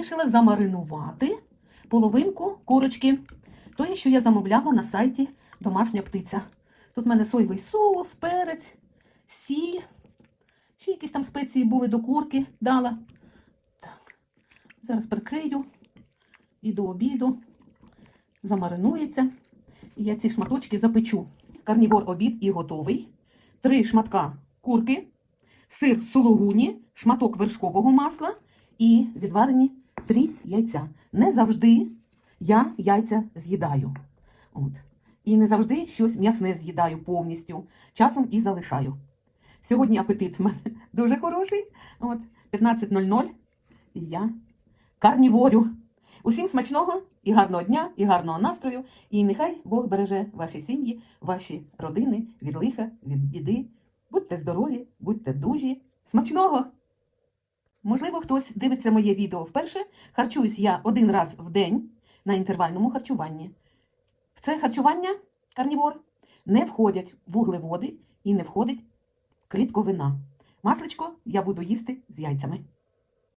вирішила замаринувати половинку курочки. Тої, що я замовляла на сайті Домашня птиця. Тут в мене соєвий соус, перець, сіль. Ще якісь там спеції були до курки дала. Так, зараз прикрию і до обіду замаринується. І я ці шматочки запечу. Карнівор обід і готовий. Три шматка курки, сир сулугуні, шматок вершкового масла і відварені три яйця. Не завжди я яйця з'їдаю. От. І не завжди щось м'ясне з'їдаю повністю. Часом і залишаю. Сьогодні апетит в мене дуже хороший. От, 15.00 і я карніворю. Усім смачного і гарного дня, і гарного настрою. І нехай Бог береже ваші сім'ї, ваші родини від лиха, від біди. Будьте здорові, будьте дужі. Смачного! Можливо, хтось дивиться моє відео вперше. Харчуюсь я один раз в день на інтервальному харчуванні. В це харчування карнівор не входять вуглеводи і не входить клітковина. Масличко я буду їсти з яйцями.